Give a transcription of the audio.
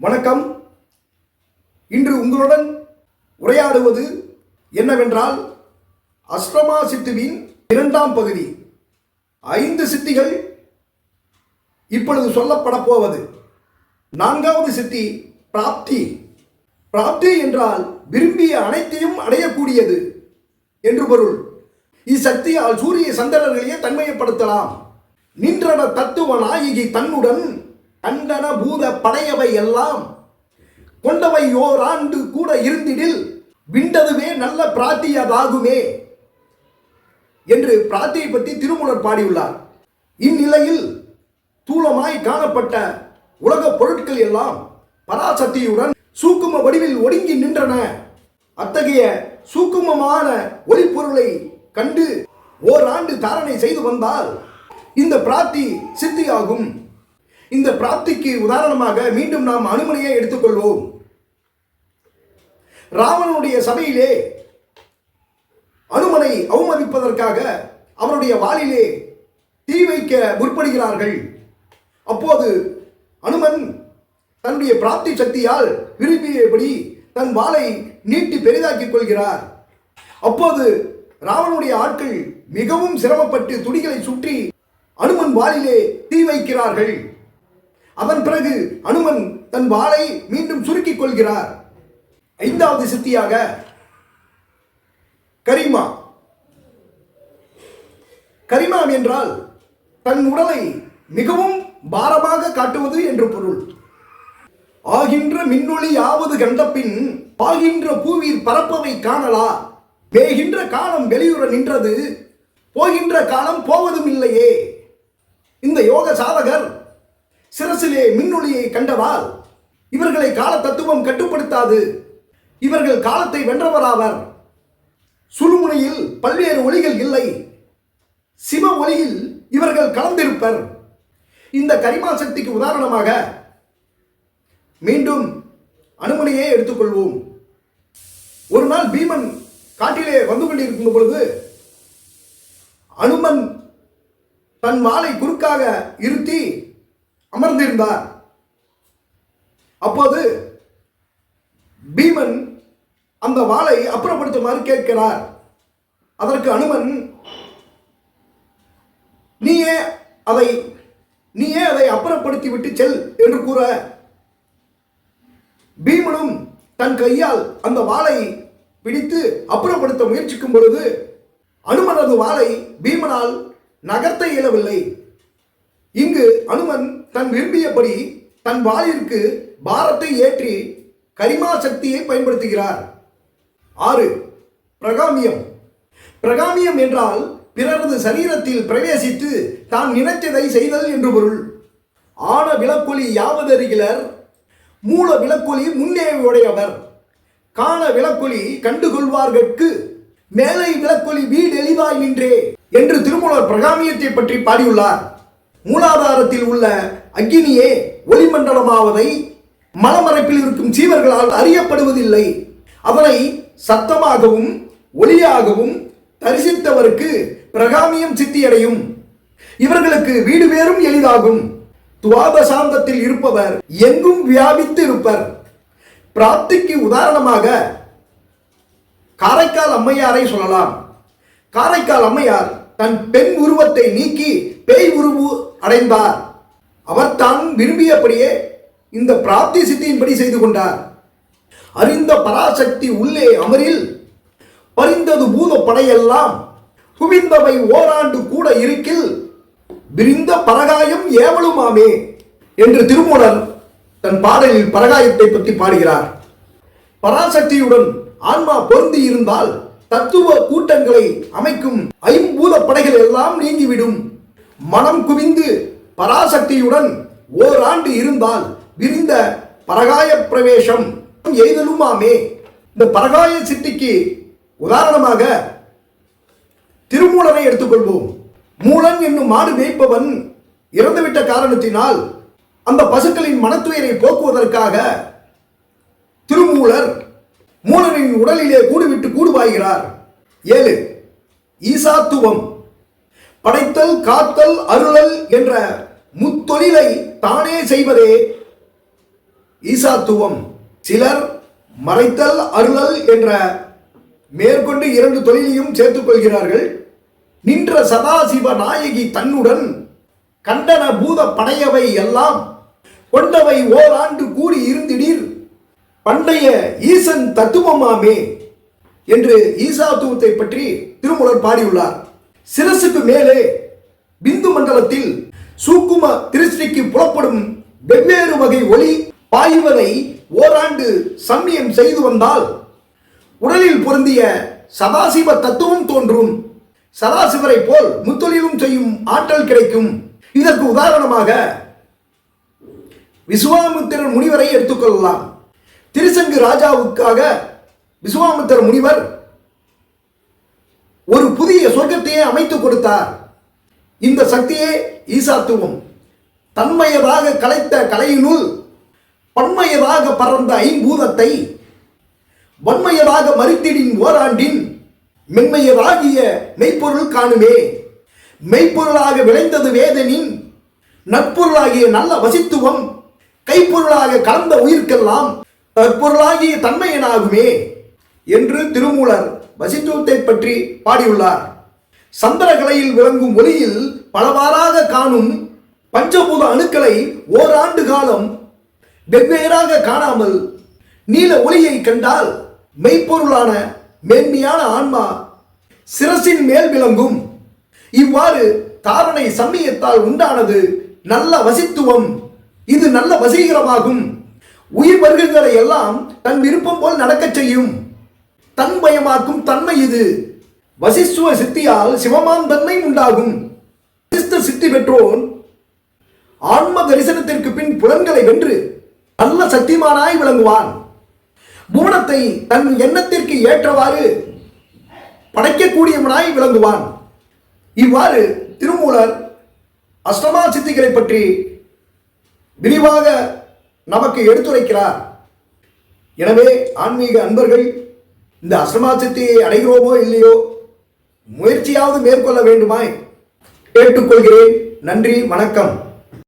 வணக்கம். இன்று உங்களுடன் உரையாடுவது என்னவென்றால் அஷ்டமா சித்துவின் இரண்டாம் பகுதி. ஐந்து சித்திகள் இப்பொழுது சொல்லப்பட போவது. நான்காவது சித்தி பிராப்தி. பிராப்தி என்றால் விரும்பிய அனைத்தையும் அடையக்கூடியது என்று பொருள். இச்சக்தியால் சூரிய சந்திரர்களையே தன்மையப்படுத்தலாம். நின்றன தத்துவ நாயகி தன்னுடன் கண்டன பூத படையவை எல்லாம் கொண்டவை ஓராண்டு கூட இருந்திடில் விண்டதுவே நல்ல பிராத்தியதாகுமே என்று பிராத்தியை பற்றி திருமூலர் பாடியுள்ளார். இந்நிலையில் தூளமாய் காணப்பட்ட உலகப் பொருட்கள் எல்லாம் பராசக்தியுடன் சூக்கும வடிவில் ஒடுங்கி நின்றன. அத்தகைய சூக்குமமான ஒளிப்பொருளை கண்டு ஓராண்டு தாரணை செய்து வந்தால் இந்த பிராத்தி சித்தியாகும். இந்த பிராப்திக்கு உதாரணமாக மீண்டும் நாம் அனுமனையை எடுத்துக்கொள்வோம். ராவணனுடைய சபையிலே அனுமனை அவமதிப்பதற்காக அவருடைய வாளிலே தீ வைக்க முற்படுகிறார்கள். அப்போது அனுமன் தன்னுடைய பிராப்தி சக்தியால் விரும்பியபடி தன் வாளை நீட்டி பெரிதாக்கிக் கொள்கிறார். அப்போது ராவனுடைய ஆட்கள் மிகவும் சிரமப்பட்டு துணிகளை சுற்றி அனுமன் வாளிலே தீ வைக்கிறார்கள். அதன் பிறகு அனுமன் தன் வாளை மீண்டும் சுருக்கிக் கொள்கிறார். ஐந்தாவது சித்தியாக கரிமா. கரிமான் என்றால் தன் உடலை மிகவும் பாரமாக காட்டுவது என்று பொருள். ஆகின்ற மின்னொளி யாவது கண்டபின் பாகின்ற பூவில் பரப்பவை காணலா? வேகின்ற காலம் வெளியுற நின்றது போகின்ற காலம் போவதும் இல்லையே. இந்த யோக சாதகர் சிரசிலே மின்னொளியை கண்டவால் இவர்களை கால தத்துவம் கட்டுப்படுத்தாது. இவர்கள் காலத்தை வென்றவராவர். சுழுமுனையில் பல்வேறு ஒளிகள் இல்லை. சிவ ஒளியில் இவர்கள் கலந்திருப்பர். இந்த கரிமா சக்திக்கு உதாரணமாக மீண்டும் அனுமனையே எடுத்துக்கொள்வோம். ஒரு நாள் பீமன் காட்டிலே வந்து கொண்டிருக்கும் பொழுது அனுமன் தன் வாளை குறுக்காக இருத்தி அமர்ந்திருந்தார். அப்போது பீமன் அந்த வாளை அப்புறப்படுத்துமாறு கேட்கிறார். அதற்கு அனுமன் நீயே அதை நீயே அதை அப்புறப்படுத்தி விட்டு செல் என்று கூற பீமனும் தன் கையால் அந்த வாளை பிடித்து அப்புறப்படுத்த முயற்சிக்கும் பொழுது அனுமனது வாளை பீமனால் நகர்த்த இயலவில்லை. இங்கு அனுமன் தன் விரும்பியபடி தன் வாளிற்கு பாரத்தை ஏற்றி கரிமா சக்தியை பயன்படுத்துகிறார். ஆறு பிரகாமியம். பிரகாமியம் என்றால் பிறரது சரீரத்தில் பிரவேசித்து தான் நினைத்ததை செய்தல் என்று பொருள். ஆன விளக்கொலி யாவதறிகிலர் மூல விளக்கொலி முன்னே உடையவர். காண விளக்கொலி கண்டுகொள்வார்கட்கு. மேலை விளக்கொலி வீடு நின்றே என்று திருமூலர் பிரகாமியத்தை பற்றி பாடியுள்ளார். மூலாதாரத்தில் உள்ள அக்கினியே ஒளிமண்டலமாவதை மலமறைப்பில் இருக்கும் சீவர்களால் அறியப்படுவதில்லை. அதனை சத்தமாகவும் ஒளியாகவும் தரிசித்தவருக்கு பிரகாமியம் சித்தியடையும். இவர்களுக்கு வீடு வேறும் எளிதாகும். துவாபசாந்தத்தில் இருப்பவர் எங்கும் வியாபித்து இருப்பர் பிராப்திக்கு உதாரணமாக காரைக்கால் அம்மையாரை சொல்லலாம். காரைக்கால் அம்மையார் தன் பெண் உருவத்தை நீக்கி பேய் உருவு அடைந்தார். அவர் தான் விரும்பியபடியே இந்த பிராப்தி சித்தியின்படி செய்து கொண்டார். அறிந்த பராசக்தி உள்ளே அமரில் பறிந்தது பூத படையெல்லாம் குவிந்தவை ஓராண்டு கூட இருக்கில் விரிந்த பரகாயம் ஏவலுமாமே என்று திருமூலர் தன் பாடலில் பரகாயத்தை பற்றி பாடுகிறார். பராசக்தியுடன் ஆன்மா பொருந்தி இருந்தால் தத்துவ கூட்டங்களை அமைக்கும் ஐம்பூத படைகள் எல்லாம் நீங்கிவிடும். மனம் குவிந்து பராசக்தியுடன் ஓராண்டு இருந்தால் விரிந்த பரகாய பிரவேசம் எய்தலுமாமே. இந்த பரகாய சித்திக்கு உதாரணமாக திருமூலனை எடுத்துக்கொள்வோம். மூலன் என்னும் மாடு மேய்ப்பவன் இறந்துவிட்ட காரணத்தினால் அந்த பசுக்களின் மனத்துயரை போக்குவதற்காக திருமூலர் மூலனின் உடலிலே கூடுவிட்டு கூடுவாய்கிறார் ஏழு ஈசாத்துவம். படைத்தல் காத்தல் அருளல் என்ற முத்தொழிலை தானே செய்வதே ஈசாத்துவம். சிலர் மறைத்தல் அருளல் என்ற மேற்கொண்டு இரண்டு தொழிலையும் சேர்த்துக் கொள்கிறார்கள். நின்ற சதாசிவ நாயகி தன்னுடன் கண்டன பூத படையவை எல்லாம் கொண்டவை ஓராண்டு கூடி இருந்திடீர். பண்டைய ஈசன் தத்துவமாமே என்று ஈசாத்துவத்தை பற்றி திருமுலர் பாடியுள்ளார். சிரசுக்கு மேலே பிந்து மண்டலத்தில் சூக்கும திருஷ்டிக்கு புலப்படும் வெவ்வேறு வகை ஒளி பாய்வதை ஓராண்டு சம்மியம் செய்து வந்தால் உடலில் பொருந்திய சதாசிவ தத்துவம் தோன்றும். சதாசிவரை போல் முத்தொழிலும் செய்யும் ஆற்றல் கிடைக்கும். இதற்கு உதாரணமாக விசுவாமித்திரன் முனிவரை எடுத்துக்கொள்ளலாம். திருசங்கு ராஜாவுக்காக விசுவாமித்திர முனிவர் சொர்க்கத்தையே அமைத்துக் கொடுத்தார். இந்த சக்தியே ஈசாத்துவம். தன்மையதாக கலைத்த கலையினுள் பன்மையதாக பறந்த ஐம்பூதத்தை வன்மையதாக மறித்திடின் ஓராண்டின் மென்மையதாகிய மெய்ப்பொருள் காணுமே. மெய்ப்பொருளாக விளைந்தது வேதனின் நட்பொருளாகிய நல்ல வசித்துவம் கைப்பொருளாக கலந்த உயிர்க்கெல்லாம் தற்பொருளாகிய தன்மையனாகுமே என்று திருமூலர் வசித்துவத்தை பற்றி பாடியுள்ளார். சந்திரகலையில் விளங்கும் ஒளியில் பலவாறாக காணும் பஞ்சபூத அணுக்களை ஓராண்டு காலம் வெவ்வேறாக காணாமல் நீல ஒளியை கண்டால் மெய்ப்பொருளான மேன்மையான ஆன்மா சிரசின் மேல் விளங்கும். இவ்வாறு தாரணை சமயத்தால் உண்டானது நல்ல வசித்துவம். இது நல்ல வசீகரமாகும். உயிர் வர்க்கங்களை எல்லாம் தன் விருப்பம் போல் நடக்கச் செய்யும். தன்மயமாக்கும் தன்மை இது. வசிஷ்டுவ சித்தியால் சிவமான் தன்மை உண்டாகும். வசிஷ்ட சித்தி பெற்றோன் ஆன்ம தரிசனத்திற்கு பின் புலன்களை வென்று நல்ல சக்திமானாய் விளங்குவான். புவனத்தை தன் எண்ணத்திற்கு ஏற்றவாறு படைக்கக்கூடியவனாய் விளங்குவான். இவ்வாறு திருமூலர் அஷ்டமா சித்திகளை பற்றி விரிவாக நமக்கு எடுத்துரைக்கிறார். எனவே ஆன்மீக அன்பர்கள் இந்த அஷ்டமா சித்தியை அடைகிறோமோ இல்லையோ முயற்சியாவது மேற்கொள்ள வேண்டுமாய் கேட்டுக்கொள்கிறேன். நன்றி வணக்கம்.